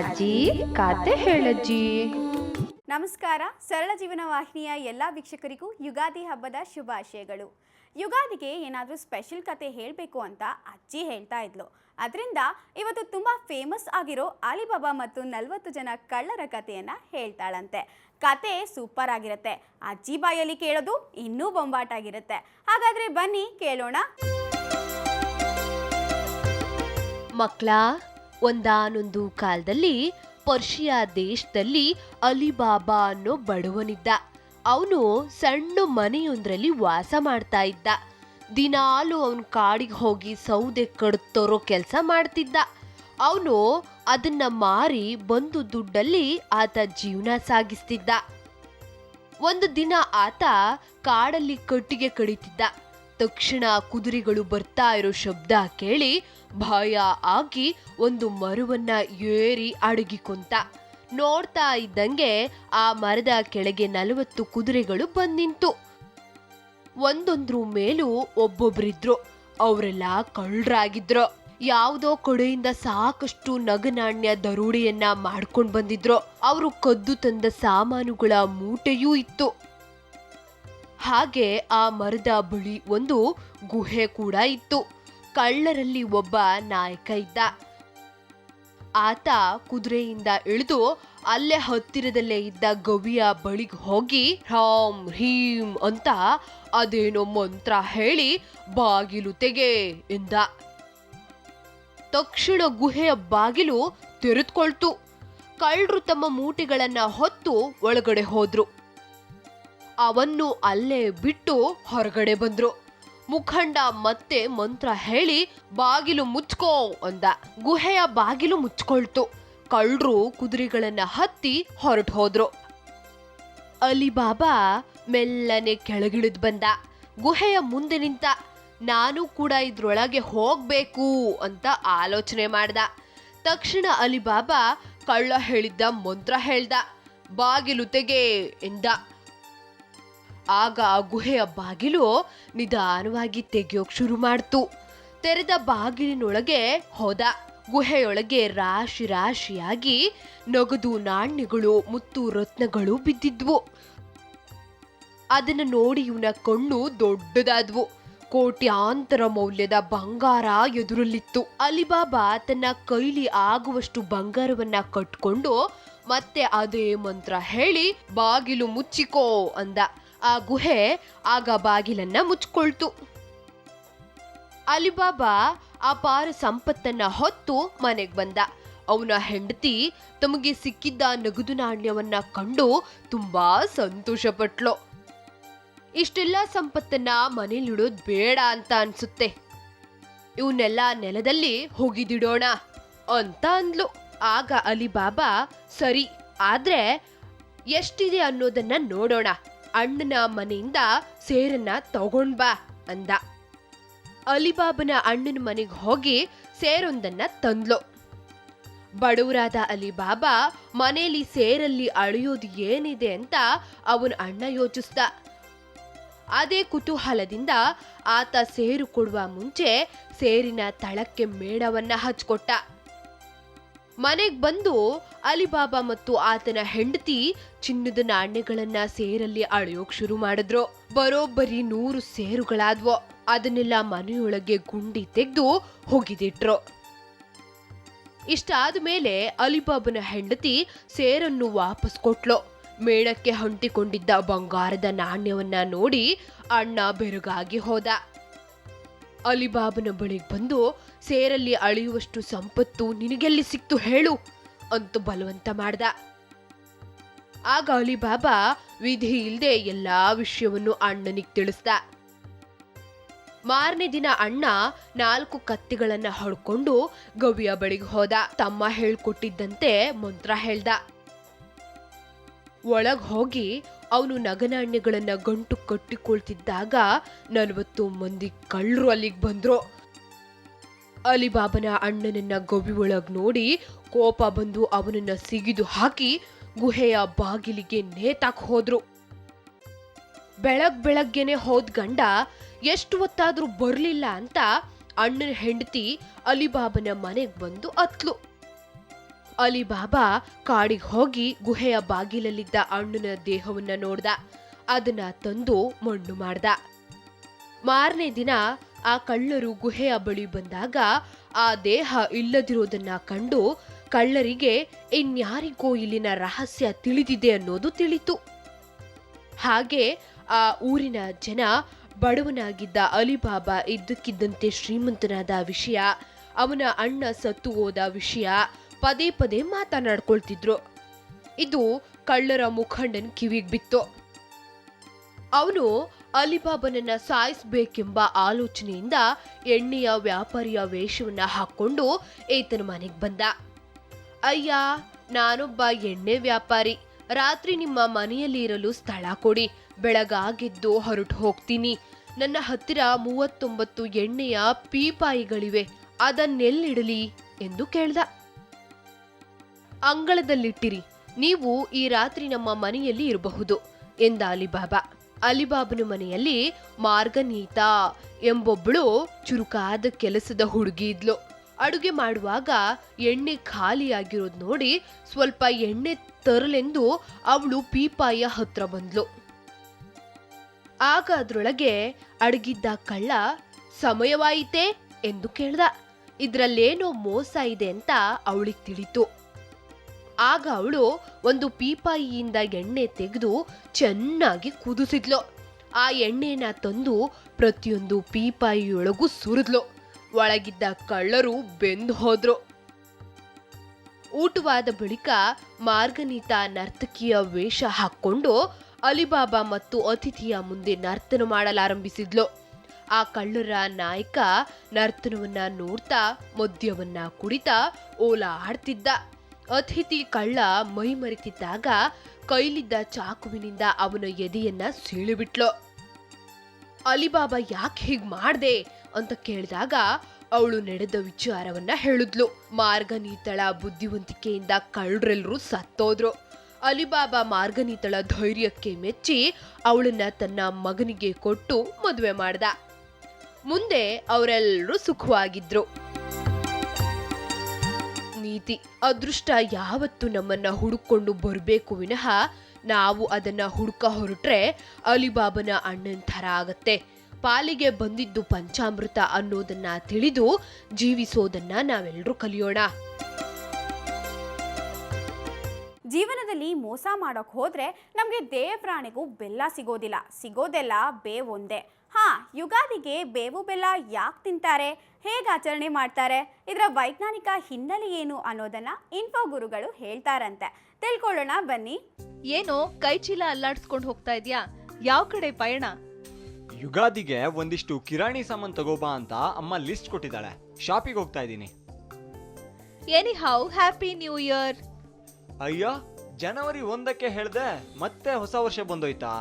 ಅಜ್ಜಿ ಕಾತೆ ಹೇಳಜ್ಜಿ. ನಮಸ್ಕಾರ ಸರಳ ಜೀವನ ವಾಹಿನಿಯ ಎಲ್ಲ ವೀಕ್ಷಕರಿಗೂ ಯುಗಾದಿ ಹಬ್ಬದ ಶುಭಾಶಯಗಳು. ಯುಗಾದಿಗೆ ಏನಾದರೂ ಸ್ಪೆಷಲ್ ಕತೆ ಹೇಳಬೇಕು ಅಂತ ಅಜ್ಜಿ ಹೇಳ್ತಾ ಇದ್ಲು. ಅದರಿಂದ ಇವತ್ತು ತುಂಬ ಫೇಮಸ್ ಆಗಿರೋ ಅಲಿಬಾಬಾ ಮತ್ತು ನಲವತ್ತು ಜನ ಕಳ್ಳರ ಕಥೆಯನ್ನು ಹೇಳ್ತಾಳಂತೆ. ಕತೆ ಸೂಪರ್ ಆಗಿರುತ್ತೆ. ಅಜ್ಜಿ ಬಾಯಲ್ಲಿ ಕೇಳೋದು ಇನ್ನೂ ಬೊಂಬಾಟಾಗಿರುತ್ತೆ. ಹಾಗಾದರೆ ಬನ್ನಿ ಕೇಳೋಣ. ಮಕ್ಕಳ ಒಂದಾನೊಂದು ಕಾಲದಲ್ಲಿ ಪರ್ಷಿಯಾ ದೇಶದಲ್ಲಿ ಅಲಿಬಾಬಾ ಅನ್ನೋ ಬಡವನಿದ್ದ. ಅವನು ಸಣ್ಣ ಮನೆಯೊಂದರಲ್ಲಿ ವಾಸ ಮಾಡ್ತಾ ಇದ್ದ. ದಿನಾಲು ಅವನ ಕಾಡಿಗೆ ಹೋಗಿ ಸೌದೆ ಕಡ್ತರೋ ಕೆಲಸ ಮಾಡ್ತಿದ್ದ. ಅವನು ಅದನ್ನ ಮಾರಿ ಬಂದು ದುಡ್ಡಲ್ಲಿ ಆತ ಜೀವನ ಸಾಗಿಸ್ತಿದ್ದ. ಒಂದು ದಿನ ಆತ ಕಾಡಲ್ಲಿ ಕಟ್ಟಿಗೆ ಕಡಿತಿದ್ದ. ತಕ್ಷಣ ಕುದುರೆಗಳು ಬರ್ತಾ ಇರೋ ಶಬ್ದ ಕೇಳಿ ಭಯ ಆಗಿ ಒಂದು ಮರವನ್ನ ಏರಿ ಅಡಗಿಕೊಂತ. ನೋಡ್ತಾ ಇದ್ದಂಗೆ ಆ ಮರದ ಕೆಳಗೆ ನಲವತ್ತು ಕುದುರೆಗಳು ಬಂದ್ ನಿಂತು ಒಂದೊಂದ್ರ ಮೇಲೂ ಒಬ್ಬೊಬ್ರಿದ್ರು. ಅವರೆಲ್ಲ ಕಳ್ಳರಾಗಿದ್ರು. ಯಾವುದೋ ಕಡೆಯಿಂದ ಸಾಕಷ್ಟು ನಗನಾಣ್ಯ ದರೋಡೆಯನ್ನ ಮಾಡ್ಕೊಂಡ್ ಬಂದಿದ್ರು. ಅವರು ಕದ್ದು ತಂದ ಸಾಮಾನುಗಳ ಮೂಟೆಯೂ ಇತ್ತು. ಹಾಗೆ ಆ ಮರದ ಬಳಿ ಒಂದು ಗುಹೆ ಕೂಡ ಇತ್ತು. ಕಳ್ಳರಲ್ಲಿ ಒಬ್ಬ ನಾಯಕ ಇದ್ದ. ಆತ ಕುದುರೆಯಿಂದ ಇಳಿದು ಅಲ್ಲೇ ಹತ್ತಿರದಲ್ಲೇ ಇದ್ದ ಗವಿಯ ಬಳಿಗೆ ಹೋಗಿ ಹ್ರಾಂ ಹ್ರೀಂ ಅಂತ ಅದೇನೋ ಮಂತ್ರ ಹೇಳಿ ಬಾಗಿಲು ತೆಗೆ ಎಂದ. ತಕ್ಷಣ ಗುಹೆಯ ಬಾಗಿಲು ತೆರೆದುಕೊಳ್ತು. ಕಳ್ಳರು ತಮ್ಮ ಮೂಟೆಗಳನ್ನ ಹೊತ್ತು ಒಳಗಡೆ ಹೋದ್ರು. ಅವನ್ನು ಅಲ್ಲೇ ಬಿಟ್ಟು ಹೊರಗಡೆ ಬಂದ್ರು. ಮುಖಂಡ ಮತ್ತೆ ಮಂತ್ರ ಹೇಳಿ, ಬಾಗಿಲು ಮುಚ್ಕೋ ಅಂದ. ಗುಹೆಯ ಬಾಗಿಲು ಮುಚ್ಕೊಳ್ತು. ಕಳ್ಳರು ಕುದುರೆಗಳನ್ನ ಹತ್ತಿ ಹೊರಟು ಹೋದ್ರು. ಅಲಿಬಾಬಾ ಮೆಲ್ಲನೆ ಕೆಳಗಿಳಿದ್ ಬಂದ. ಗುಹೆಯ ಮುಂದೆ ನಿಂತ. ನಾನು ಕೂಡ ಇದ್ರೊಳಗೆ ಹೋಗ್ಬೇಕು ಅಂತ ಆಲೋಚನೆ ಮಾಡ್ದ. ತಕ್ಷಣ ಅಲಿಬಾಬಾ ಕಳ್ಳ ಹೇಳಿದ್ದ ಮಂತ್ರ ಹೇಳ್ದ. ಬಾಗಿಲು ತೆಗೆ ಎಂದ. ಆಗ ಆ ಗುಹೆಯ ಬಾಗಿಲು ನಿಧಾನವಾಗಿ ತೆಗೆಯೋಕ್ ಶುರು ಮಾಡ್ತು. ತೆರೆದ ಬಾಗಿಲಿನೊಳಗೆ ಹೋದ. ಗುಹೆಯೊಳಗೆ ರಾಶಿ ರಾಶಿಯಾಗಿ ನಗದು ನಾಣ್ಯಗಳು ಮುತ್ತು ರತ್ನಗಳು ಬಿದ್ದಿದ್ವು. ಅದನ್ನು ನೋಡಿ ಇವನ ಕಣ್ಣು ದೊಡ್ಡದಾದ್ವು. ಕೋಟ್ಯಾಂತರ ಮೌಲ್ಯದ ಬಂಗಾರ ಎದುರಲ್ಲಿತ್ತು. ಅಲಿಬಾಬಾ ತನ್ನ ಕೈಲಿ ಆಗುವಷ್ಟು ಬಂಗಾರವನ್ನ ಕಟ್ಕೊಂಡು ಮತ್ತೆ ಅದೇ ಮಂತ್ರ ಹೇಳಿ, ಬಾಗಿಲು ಮುಚ್ಚಿಕೋ ಅಂದ. ಆ ಗುಹೆ ಆಗ ಬಾಗಿಲನ್ನ ಮುಚ್ಕೊಳ್ತು. ಅಲಿಬಾಬಾ ಅಪಾರ ಸಂಪತ್ತನ್ನ ಹೊತ್ತು ಮನೆಗೆ ಬಂದ. ಅವನ ಹೆಂಡತಿ ತಮಗೆ ಸಿಕ್ಕಿದ್ದ ನಗದು ನಾಣ್ಯವನ್ನ ಕಂಡು ತುಂಬಾ ಸಂತೋಷಪಟ್ಲು. ಇಷ್ಟೆಲ್ಲ ಸಂಪತ್ತನ್ನ ಮನೇಲಿಡೋದ್ ಬೇಡ ಅಂತ ಅನ್ಸುತ್ತೆ. ಇವನ್ನೆಲ್ಲ ನೆಲದಲ್ಲಿ ಹೋಗಿದಿಡೋಣ ಅಂತ ಅಂದ್ಲು. ಆಗ ಅಲಿಬಾಬಾ, ಸರಿ, ಆದ್ರೆ ಎಷ್ಟಿದೆ ಅನ್ನೋದನ್ನ ನೋಡೋಣ. ಅಣ್ಣನ ಮನೆಯಿಂದ ಸೇರನ್ನ ತಗೊಂಡ್ ಬಾ ಅಂದ. ಅಲಿಬಾಬನ ಅಣ್ಣನ ಮನೆಗೆ ಹೋಗಿ ಸೇರೊಂದನ್ನ ತಂದ್ಲು. ಬಡವರಾದ ಅಲಿಬಾಬಾ ಮನೆಯಲ್ಲಿ ಸೇರಲ್ಲಿ ಅಳೆಯೋದು ಏನಿದೆ ಅಂತ ಅವನ ಅಣ್ಣ ಯೋಚಿಸ್ದ. ಅದೇ ಕುತೂಹಲದಿಂದ ಆತ ಸೇರು ಕೊಡುವ ಮುಂಚೆ ಸೇರಿನ ತಳಕ್ಕೆ ಮೇಣವನ್ನ ಹಚ್ಕೊಟ್ಟ. ಮನೆಗ್ ಬಂದು ಅಲಿಬಾಬಾ ಮತ್ತು ಆತನ ಹೆಂಡತಿ ಚಿನ್ನದ ನಾಣ್ಯಗಳನ್ನ ಸೇರಲ್ಲಿ ಅಳೆಯೋಕ್ ಶುರು ಮಾಡಿದ್ರು. ಬರೋಬ್ಬರಿ ನೂರು ಸೇರುಗಳಾದ್ವು. ಅದನ್ನೆಲ್ಲ ಮನೆಯೊಳಗೆ ಗುಂಡಿ ತೆಗೆದು ಹೋಗಿದಿಟ್ರು. ಇಷ್ಟಾದ ಮೇಲೆ ಅಲಿಬಾಬನ ಹೆಂಡತಿ ಸೇರನ್ನು ವಾಪಸ್ ಕೊಟ್ಲು. ಮೇಣಕ್ಕೆ ಅಂಟಿಕೊಂಡಿದ್ದ ಬಂಗಾರದ ನಾಣ್ಯವನ್ನ ನೋಡಿ ಅಣ್ಣ ಬೆರಗಾಗಿ ಹೋದ. ಅಲಿಬಾಬನ ಬಳಿಗೆ ಬಂದು, ಸೇರಲ್ಲಿ ಅಳೆಯುವಷ್ಟು ಸಂಪತ್ತು ನಿನಗೆಲ್ಲಿ ಸಿಕ್ತು ಹೇಳು ಅಂತ ಬಲವಂತ ಮಾಡ್ದ. ಆಗ ಅಲಿಬಾಬಾ ವಿಧಿ ಇಲ್ಲದೆ ಎಲ್ಲಾ ವಿಷಯವನ್ನು ಅಣ್ಣನಿಗೆ ತಿಳಿಸ್ದ. ಮಾರನೇ ದಿನ ಅಣ್ಣ ನಾಲ್ಕು ಕತ್ತಿಗಳನ್ನ ಹೊಡ್ಕೊಂಡು ಗವಿಯ ಬಳಿಗೆ ಹೋದ. ತಮ್ಮ ಹೇಳ್ಕೊಟ್ಟಿದ್ದಂತೆ ಮಂತ್ರ ಹೇಳ್ದ. ಒಳಗ್ ಹೋಗಿ ಅವನು ನಗನಾಣ್ಯಗಳನ್ನ ಗಂಟು ಕಟ್ಟಿಕೊಳ್ತಿದ್ದಾಗ ನಲವತ್ತು ಮಂದಿ ಕಳ್ಳರು ಅಲ್ಲಿಗೆ ಬಂದ್ರು. ಅಲಿಬಾಬನ ಅಣ್ಣನನ್ನ ಗವಿ ಒಳಗೆ ನೋಡಿ ಕೋಪ ಬಂದು ಅವನನ್ನ ಸಿಗಿದು ಹಾಕಿ ಗುಹೆಯ ಬಾಗಿಲಿಗೆ ನೇತಾಕ್ ಹೋದ್ರು. ಬೆಳಗ್ ಬೆಳಗ್ಗೆನೆ ಹೋದ್ ಗಂಡ, ಎಷ್ಟು ಹೊತ್ತಾದ್ರೂ ಬರಲಿಲ್ಲ ಅಂತ ಅಣ್ಣನ ಹೆಂಡತಿ ಅಲಿಬಾಬನ ಮನೆಗೆ ಬಂದು ಅತ್ಲು. ಅಲಿಬಾಬಾ ಕಾಡಿಗೆ ಹೋಗಿ ಗುಹೆಯ ಬಾಗಿಲಲ್ಲಿದ್ದ ಅಣ್ಣನ ದೇಹವನ್ನ ನೋಡ್ದ. ಅದನ್ನ ತಂದು ಮಣ್ಣು ಮಾಡ್ದ. ಮಾರನೇ ದಿನ ಆ ಕಳ್ಳರು ಗುಹೆಯ ಬಳಿ ಬಂದಾಗ ಆ ದೇಹ ಇಲ್ಲದಿರೋದನ್ನ ಕಂಡು ಕಳ್ಳರಿಗೆ ಇನ್ಯಾರಿಗೋ ಇಲ್ಲಿನ ರಹಸ್ಯ ತಿಳಿದಿದೆ ಅನ್ನೋದು ತಿಳಿತು. ಹಾಗೆ ಆ ಊರಿನ ಜನ ಬಡವನಾಗಿದ್ದ ಅಲಿಬಾಬಾ ಇದ್ದಕ್ಕಿದ್ದಂತೆ ಶ್ರೀಮಂತನಾದ ವಿಷಯ, ಅವನ ಅಣ್ಣ ಸತ್ತು ಹೋದ ವಿಷಯ ಪದೇ ಪದೇ ಮಾತನಾಡ್ಕೊಳ್ತಿದ್ರು. ಇದು ಕಳ್ಳರ ಮುಖಂಡನ್ ಕಿವಿಗ್ ಬಿತ್ತು. ಅವನು ಅಲಿಬಾಬನನ್ನ ಸಾಯಿಸ್ಬೇಕೆಂಬ ಆಲೋಚನೆಯಿಂದ ಎಣ್ಣೆಯ ವ್ಯಾಪಾರಿಯ ವೇಷವನ್ನ ಹಾಕೊಂಡು ಏತನ ಮನೆಗೆ ಬಂದ. ಅಯ್ಯ, ನಾನೊಬ್ಬ ಎಣ್ಣೆ ವ್ಯಾಪಾರಿ. ರಾತ್ರಿ ನಿಮ್ಮ ಮನೆಯಲ್ಲಿ ಇರಲು ಸ್ಥಳ ಕೊಡಿ. ಬೆಳಗಾಗಿದ್ದು ಹೊರಟು ಹೋಗ್ತೀನಿ. ನನ್ನ ಹತ್ತಿರ ಮೂವತ್ತೊಂಬತ್ತು ಎಣ್ಣೆಯ ಪೀಪಾಯಿಗಳಿವೆ. ಅದನ್ನೆಲ್ಲಿಡಲಿ? ಎಂದು ಕೇಳ್ದ. ಅಂಗಳದಲ್ಲಿಟ್ಟಿರಿ. ನೀವು ಈ ರಾತ್ರಿ ನಮ್ಮ ಮನೆಯಲ್ಲಿ ಇರಬಹುದು, ಎಂದ ಅಲಿಬಾಬಾ. ಅಲಿಬಾಬನ ಮನೆಯಲ್ಲಿ ಮಾರ್ಗನೀತಾ ಎಂಬೊಬ್ಬಳು ಚುರುಕಾದ ಕೆಲಸದ ಹುಡುಗಿ ಇದ್ಲು. ಅಡುಗೆ ಮಾಡುವಾಗ ಎಣ್ಣೆ ಖಾಲಿಯಾಗಿರೋದು ನೋಡಿ ಸ್ವಲ್ಪ ಎಣ್ಣೆ ತರಲೆಂದು ಅವಳು ಪೀಪಾಯ ಹತ್ರ ಬಂದ್ಲು. ಆಗ ಅದರೊಳಗೆ ಅಡಗಿದ್ದ ಕಳ್ಳ, ಸಮಯವಾಯಿತೇ? ಎಂದು ಕೇಳ್ದ. ಇದ್ರಲ್ಲೇನೋ ಮೋಸ ಇದೆ ಅಂತ ಅವಳಿಗೆ ತಿಳಿತು. ಆಗ ಅವಳು ಒಂದು ಪೀಪಾಯಿಯಿಂದ ಎಣ್ಣೆ ತೆಗೆದು ಚೆನ್ನಾಗಿ ಕುದಿಸಿದ್ಲು. ಆ ಎಣ್ಣೆನ ತಂದು ಪ್ರತಿಯೊಂದು ಪೀಪಾಯಿಯೊಳಗೂ ಸುರಿದ್ಲು. ಒಳಗಿದ್ದ ಕಳ್ಳರು ಬೆಂದು ಹೋದ್ರು. ಊಟವಾದ ಬಳಿಕ ಮಾರ್ಗನೀತ ನರ್ತಕಿಯ ವೇಷ ಹಾಕ್ಕೊಂಡು ಅಲಿಬಾಬಾ ಮತ್ತು ಅತಿಥಿಯ ಮುಂದೆ ನರ್ತನ ಮಾಡಲಾರಂಭಿಸಿದ್ಲು. ಆ ಕಳ್ಳರ ನಾಯಕ ನರ್ತನವನ್ನ ನೋಡ್ತಾ, ಮದ್ಯವನ್ನ ಕುಡಿತಾ, ಓಲಾಡ್ತಿದ್ದ. ಅತಿಥಿ ಕಳ್ಳ ಮೈ ಮರೆತಿದ್ದಾಗ ಕೈಲಿದ್ದ ಚಾಕುವಿನಿಂದ ಅವನ ಎದೆಯನ್ನ ಸೀಳಿಬಿಟ್ಲು. ಅಲಿಬಾಬಾ ಯಾಕೆ ಹೀಗ್ ಮಾಡ್ದೆ? ಅಂತ ಕೇಳಿದಾಗ ಅವಳು ನಡೆದ ವಿಚಾರವನ್ನ ಹೇಳಿದ್ಲು. ಮಾರ್ಗನೀತಳ ಬುದ್ಧಿವಂತಿಕೆಯಿಂದ ಕಳ್ಳರೆಲ್ಲರೂ ಸತ್ತೋದ್ರು. ಅಲಿಬಾಬಾ ಮಾರ್ಗನೀತಳ ಧೈರ್ಯಕ್ಕೆ ಮೆಚ್ಚಿ ಅವಳನ್ನ ತನ್ನ ಮಗನಿಗೆ ಕೊಟ್ಟು ಮದುವೆ ಮಾಡ್ದ. ಮುಂದೆ ಅವರೆಲ್ಲರೂ ಸುಖವಾಗಿದ್ರು. ನೀತಿ ಅದೃಷ್ಟ ಯಾವತ್ತು ನಮ್ಮನ್ನ ಹುಡುಕೊಂಡು ಬರಬೇಕು ವಿನಃ ನಾವು ಅದನ್ನ ಹುಡುಕ ಹೊರಟ್ರೆ ಅಲಿಬಾಬನ ಅಣ್ಣನ ಥರ ಆಗತ್ತೆ. ಪಾಲಿಗೆ ಬಂದಿದ್ದು ಪಂಚಾಮೃತ ಅನ್ನೋದನ್ನ ತಿಳಿದು ಜೀವಿಸೋದನ್ನ ನಾವೆಲ್ಲರೂ ಕಲಿಯೋಣ. ಜೀವನದಲ್ಲಿ ಮೋಸ ಮಾಡೋಕೆ ಹೋದ್ರೆ ನಮಗೆ ದೇವ್ರಾಣೆಗೂ ಬೆಲ್ಲ ಸಿಗೋದಿಲ್ಲ. ಸಿಗೋದೆಲ್ಲ ಬೇವೊಂದೇ. ಹಾ ಯುಗಾದಿಗೆ ಬೇವು ಬೆಲ್ಲ ಯಾಕೆ ತಿಂತಾರೆ? ಹೇಗೆ ಆಚರಣೆ ಮಾಡ್ತಾರೆ? ಇದರ ವೈಜ್ಞಾನಿಕ ಹಿನ್ನೆಲೆ ಏನು ಅನ್ನೋದನ್ನ ಇನ್ಫೋ ಗುರುಗಳು ಹೇಳ್ತಾರಂತೆ. ತಿಳ್ಕೊಳ್ಳೋಣ ಬನ್ನಿ. ಏನೋ ಕೈ ಚೀಲ ಅಲ್ಲಾಡಿಸ್ಕೊಂಡು ಹೋಗ್ತಾ ಇದ್ಯಾ? ಯಾವ ಕಡೆ ಪಯಣ? ಯುಗಾದಿಗೆ ಒಂದಿಷ್ಟು ಕಿರಾಣಿ ಸಾಮಾನು ತಗೋಬಾ ಅಂತ ಅಮ್ಮ ಲಿಸ್ಟ್ ಕೊಟ್ಟಿದ್ದಾಳೆ. ಶಾಪಿಗೆ ಹೋಗ್ತಾ ಇದ್ದೀನಿ. Anyhow happy new year ಅಯ್ಯೋ ಜನವರಿ ಒಂದಕ್ಕೆ ಹೇಳ್ದೆ ಮತ್ತೆ ಹೊಸ ವರ್ಷ ಬಂದೋಯ್ತಾ?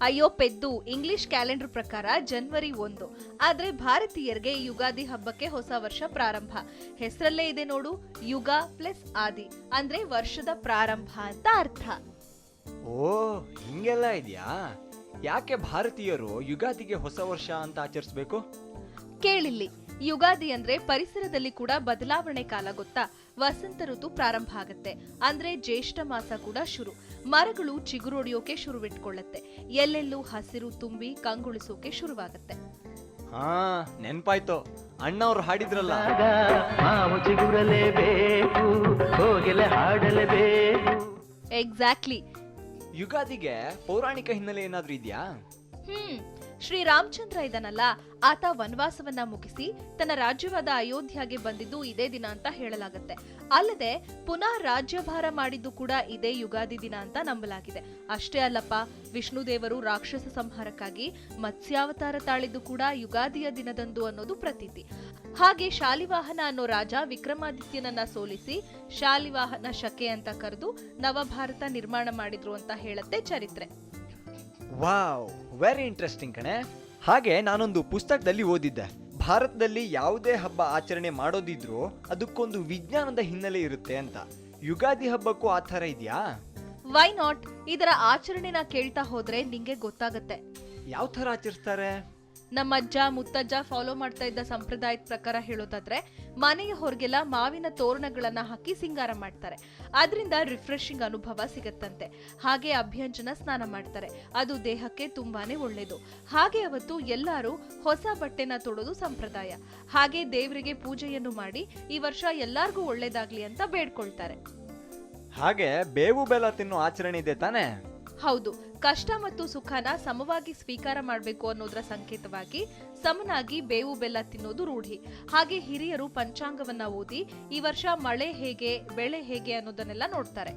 ಅಯ್ಯೋ ಪೆದ್ದು ಇಂಗ್ಲಿಷ್ ಕ್ಯಾಲೆಂಡರ್ ಪ್ರಕಾರ ಜನವರಿ ಒಂದು. ಆದ್ರೆ ಭಾರತೀಯರಿಗೆ ಯುಗಾದಿ ಹಬ್ಬಕ್ಕೆ ಹೊಸ ವರ್ಷ ಪ್ರಾರಂಭ. ಹೆಸರಲ್ಲೇ ಇದೆ ನೋಡು ಯುಗ ಪ್ಲಸ್ ಆದಿ ಅಂದ್ರೆ ವರ್ಷದ ಪ್ರಾರಂಭ ಅಂತ ಅರ್ಥ. ಓ ಹಿಂಗೆಲ್ಲ ಇದೆಯಾ? ಯಾಕೆ ಭಾರತೀಯರು ಯುಗಾದಿಗೆ ಹೊಸ ವರ್ಷ ಅಂತ ಆಚರಿಸ್ಬೇಕು? ಕೇಳಿಲ್ಲಿ ಯುಗಾದಿ ಅಂದ್ರೆ ಪರಿಸರದಲ್ಲಿ ಕೂಡ ಬದಲಾವಣೆ ಕಾಲ ಗೊತ್ತಾ? ವಸಂತ ಋತು ಪ್ರಾರಂಭ ಆಗುತ್ತೆ ಅಂದ್ರೆ ಜ್ಯೇಷ್ಠ ಮಾಸ ಕೂಡ ಶುರು. ಮರಗಳು ಚಿಗುರೊಡೆಯೋಕೆ ಶುರುವಿಟ್ಕೊಳ್ಳುತ್ತೆ. ಎಲ್ಲೆಲ್ಲೂ ಹಸಿರು ತುಂಬಿ ಕಂಗೊಳಿಸೋಕೆ ಶುರುವಾಗುತ್ತೆ. ಹಾ ನೆನ್ಪಾಯ್ತು. ಅಣ್ಣವ್ರು ಹಾಡಿದ್ರಲ್ಲ. ಆಗ ಮಾವು ಚಿಗುರಲೇಬೇಕು ಕೋಗಿಲೆ ಹಾಡಲೇಬೇಕು. ಎಕ್ಸಾಕ್ಟ್ಲಿ ಯುಗಾದಿಗೆ ಪೌರಾಣಿಕ ಹಿನ್ನೆಲೆ ಏನಾದ್ರೂ ಇದೆಯಾ? ಹ್ಮ್ ಶ್ರೀರಾಮಚಂದ್ರ ಇದನಲ್ಲ. ಆತ ವನವಾಸವನ್ನ ಮುಗಿಸಿ ತನ್ನ ರಾಜ್ಯವಾದ ಅಯೋಧ್ಯೆಗೆ ಬಂದಿದ್ದು ಇದೇ ದಿನ ಅಂತ ಹೇಳಲಾಗುತ್ತೆ. ಅಲ್ಲದೆ ಪುನಃ ರಾಜ್ಯಭಾರ ಮಾಡಿದ್ದು ಕೂಡ ಇದೇ ಯುಗಾದಿ ದಿನ ಅಂತ ನಂಬಲಾಗಿದೆ. ಅಷ್ಟೇ ಅಲ್ಲಪ್ಪ ವಿಷ್ಣು ದೇವರು ರಾಕ್ಷಸ ಸಂಹಾರಕ್ಕಾಗಿ ಮತ್ಸ್ಯಾವತಾರ ತಾಳಿದ್ದು ಕೂಡ ಯುಗಾದಿಯ ದಿನದಂದು ಅನ್ನೋದು ಪ್ರತೀತಿ. ಹಾಗೆ ಶಾಲಿವಾಹನ ಅನ್ನೋ ರಾಜ ವಿಕ್ರಮಾದಿತ್ಯನನ್ನ ಸೋಲಿಸಿ ಶಾಲಿವಾಹನ ಶಕೆ ಅಂತ ಕರೆದು ನವಭಾರತ ನಿರ್ಮಾಣ ಮಾಡಿದ್ರು ಅಂತ ಹೇಳುತ್ತೆ ಚರಿತ್ರೆ. ವಾವ್ ವೆರಿ ಇಂಟ್ರೆಸ್ಟಿಂಗ್ ಕಣೆ. ಹಾಗೆ ನಾನೊಂದು ಪುಸ್ತಕದಲ್ಲಿ ಓದಿದ್ದೆ. ಭಾರತದಲ್ಲಿ ಯಾವುದೇ ಹಬ್ಬ ಆಚರಣೆ ಮಾಡೋದಿದ್ರೂ ಅದಕ್ಕೊಂದು ವಿಜ್ಞಾನದ ಹಿನ್ನೆಲೆ ಇರುತ್ತೆ ಅಂತ. ಯುಗಾದಿ ಹಬ್ಬಕ್ಕೂ ಆ ಥರ ಇದೆಯಾ? ವೈ ನಾಟ್ ಇದರ ಆಚರಣೆನ ಕೇಳ್ತಾ ಹೋದ್ರೆ ನಿಂಗೆ ಗೊತ್ತಾಗತ್ತೆ. ಯಾವ ಥರ ಆಚರಿಸ್ತಾರೆ? ನಮ್ಮ ಅಜ್ಜ ಮುತ್ತಜ್ಜ ಫಾಲೋ ಮಾಡ್ತಾ ಇದ್ದ ಸಂಪ್ರದಾಯದ ಪ್ರಕಾರ ಹೇಳೋದಾದ್ರೆ ಮನೆಯ ಹೊರಗೆಲ್ಲ ಮಾವಿನ ತೋರಣಗಳನ್ನ ಹಾಕಿ ಸಿಂಗಾರ ಮಾಡ್ತಾರೆ. ಅದರಿಂದ ರಿಫ್ರೆಶಿಂಗ್ ಅನುಭವ ಸಿಗತ್ತಂತೆ. ಹಾಗೆ ಅಭ್ಯಂಜನ ಸ್ನಾನ ಮಾಡ್ತಾರೆ. ಅದು ದೇಹಕ್ಕೆ ತುಂಬಾನೇ ಒಳ್ಳೇದು. ಹಾಗೆ ಅವತ್ತು ಎಲ್ಲರೂ ಹೊಸ ಬಟ್ಟೆನ ತೊಡೋದು ಸಂಪ್ರದಾಯ. ಹಾಗೆ ದೇವರಿಗೆ ಪೂಜೆಯನ್ನು ಮಾಡಿ ಈ ವರ್ಷ ಎಲ್ಲಾರ್ಗೂ ಒಳ್ಳೇದಾಗ್ಲಿ ಅಂತ ಬೇಡ್ಕೊಳ್ತಾರೆ. ಹಾಗೆ ಬೇವು ಬೆಲ್ಲ ತಿನ್ನೋ ಆಚರಣೆ ಇದೆ ತಾನೇ? ಹೌದು. ಕಷ್ಟ ಮತ್ತು ಸುಖನ ಸಮವಾಗಿ ಸ್ವೀಕಾರ ಮಾಡಬೇಕು ಅನ್ನೋದರ ಸಂಕೇತವಾಗಿ ಸಮನಾಗಿ ಬೇವು ಬೆಲ್ಲ ತಿನ್ನೋದು ರೂಢಿ. ಹಾಗೆ ಹಿರಿಯರು ಪಂಚಾಂಗವನ್ನ ಓದಿ ಈ ವರ್ಷ ಮಳೆ ಹೇಗೆ ಬೆಳೆ ಹೇಗೆ ಅನ್ನೋದನ್ನೆಲ್ಲ ನೋಡ್ತಾರೆ.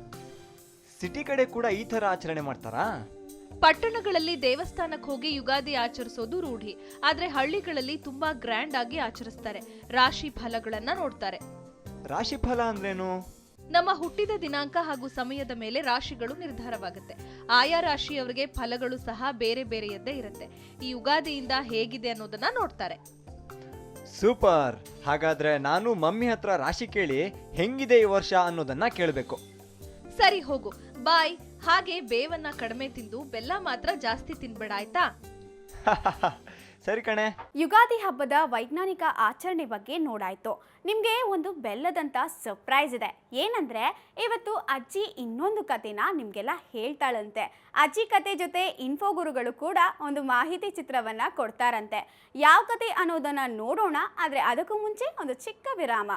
ಸಿಟಿ ಕಡೆ ಕೂಡ ಈ ತರ ಆಚರಣೆ ಮಾಡ್ತಾರಾ? ಪಟ್ಟಣಗಳಲ್ಲಿ ದೇವಸ್ಥಾನಕ್ಕೆ ಹೋಗಿ ಯುಗಾದಿ ಆಚರಿಸೋದು ರೂಢಿ. ಆದ್ರೆ ಹಳ್ಳಿಗಳಲ್ಲಿ ತುಂಬಾ ಗ್ರ್ಯಾಂಡ್ ಆಗಿ ಆಚರಿಸ್ತಾರೆ. ರಾಶಿ ಫಲಗಳನ್ನ ನೋಡ್ತಾರೆ. ರಾಶಿಫಲ ಅಂದ್ರೇನು? ನಮ್ಮ ಹುಟ್ಟಿದ ದಿನಾಂಕ ಹಾಗೂ ಸಮಯದ ಮೇಲೆ ರಾಶಿಗಳು ನಿರ್ಧಾರವಾಗುತ್ತೆ. ಆಯಾ ರಾಶಿಯವರಿಗೆ ಫಲಗಳು ಸಹ ಬೇರೆ ಬೇರೆಯದ್ದೇ ಇರುತ್ತೆ. ಈ ಯುಗಾದಿಯಿಂದ ಹೇಗಿದೆ ಅನ್ನೋದನ್ನ ನೋಡ್ತಾರೆ. ಸೂಪರ್. ಹಾಗಾದ್ರೆ ನಾನು ಮಮ್ಮಿ ಹತ್ರ ರಾಶಿ ಕೇಳಿ ಹೆಂಗಿದೆ ಈ ವರ್ಷ ಅನ್ನೋದನ್ನ ಕೇಳಬೇಕು. ಸರಿ ಹೋಗು. ಬಾಯ್. ಹಾಗೆ ಬೇವನ್ನ ಕಡಿಮೆ ತಿಂದು ಬೆಲ್ಲ ಮಾತ್ರ ಜಾಸ್ತಿ ತಿನ್ಬೇಡ ಆಯ್ತಾ? ಸರಿ ಕಣೆ. ಯುಗಾದಿ ಹಬ್ಬದ ವೈಜ್ಞಾನಿಕ ಆಚರಣೆ ಬಗ್ಗೆ ನೋಡಾಯ್ತು. ನಿಮಗೆ ಒಂದು ಬೆಲ್ಲದಂತ ಸರ್ಪ್ರೈಸ್ ಇದೆ. ಏನಂದ್ರೆ ಇವತ್ತು ಅಜ್ಜಿ ಇನ್ನೊಂದು ಕತೆನ ನಿಮಗೆಲ್ಲ ಹೇಳ್ತಾಳಂತೆ. ಅಜ್ಜಿ ಕತೆ ಜೊತೆ ಇನ್ಫೋ ಗುರುಗಳು ಕೂಡ ಒಂದು ಮಾಹಿತಿ ಚಿತ್ರವನ್ನ ಕೊಡ್ತಾರಂತೆ. ಯಾವ ಕತೆ ಅನ್ನೋದನ್ನ ನೋಡೋಣ ಆದ್ರೆ ಅದಕ್ಕೂ ಮುಂಚೆ ಒಂದು ಚಿಕ್ಕ ವಿರಾಮ.